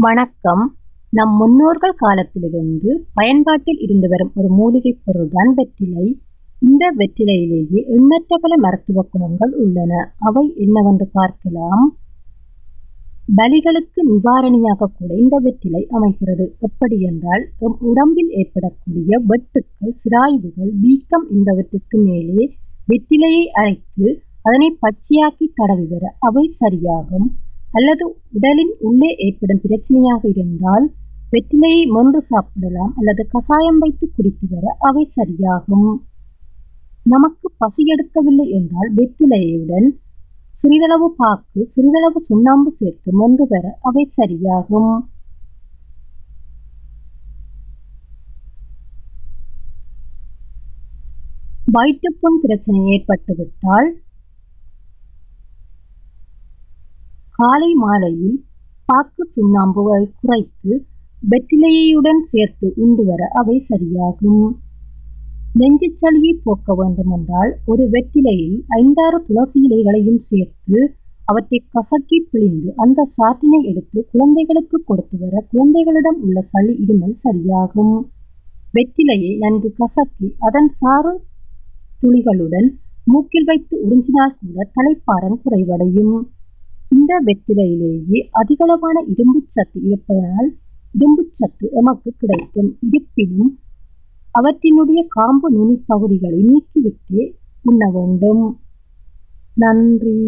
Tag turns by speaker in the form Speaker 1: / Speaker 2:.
Speaker 1: வணக்கம் நம் முன்னோர்கள் காலத்திலிருந்து பயன்பாட்டில் இருந்து வரும் ஒரு மூலிகைப் பொருள்தான் வெற்றிலை. இந்த வெற்றிலையிலேயே எண்ணற்ற பல மருத்துவ குணங்கள் உள்ளன. அவை என்னவென்று பார்க்கலாம். வலிகளுக்கு நிவாரணியாக கூட இந்த வெற்றிலை அமைகிறது. எப்படியென்றால் எம் உடம்பில் ஏற்படக்கூடிய வெட்டுக்கள், சிராய்வுகள், வீக்கம் என்பவற்றிற்கு மேலே வெற்றிலையை அரைத்து அதனை பச்சையாக்கி தடவி வர அவை சரியாகும். அல்லது உடலின் உள்ளே ஏற்படும் பிரச்சனையாக இருந்தால் வெற்றிலையை மென்று சாப்பிடலாம் அல்லது கசாயம் வைத்து குடித்து வர அவை சரியாகும். நமக்கு பசி எடுக்கவில்லை என்றால் வெற்றிலையுடன் சிறிதளவு பாக்கு, சிறிதளவு சுண்ணாம்பு சேர்த்து மென்று வர அவை சரியாகும். வயிற்றுப்புண் பிரச்சனை ஏற்பட்டுவிட்டால் காலை மாலையில் பாக்கு சுண்ணாம்புவை குறைத்து வெற்றிலையுடன் சேர்த்து உண்டு வர அவை சரியாகும். நெஞ்சுச் சளியை போக்க வேண்டுமென்றால் ஒரு வெற்றிலையில் ஐந்தாறு துளசி இலைகளையும் சேர்த்து அவற்றை கசக்கி பிழிந்து அந்த சாற்றினை எடுத்து குழந்தைகளுக்கு கொடுத்து வர குழந்தைகளிடம் உள்ள சளி, இருமல் சரியாகும். வெற்றிலையை நன்கு கசக்கி அதன் சாறு துளிகளுடன் மூக்கில் வைத்து உறிஞ்சினால் கூட தலைப்பாரம் குறைவடையும். இந்த வெற்றிலையிலேயே அதிகளவான இரும்புச் சத்து இருப்பதனால் இரும்புச் சத்து எமக்கு கிடைக்கும். இருப்பினும் அவற்றினுடைய காம்பு நுனி பகுதிகளை நீக்கிவிட்டு உண்ண வேண்டும். நன்றி.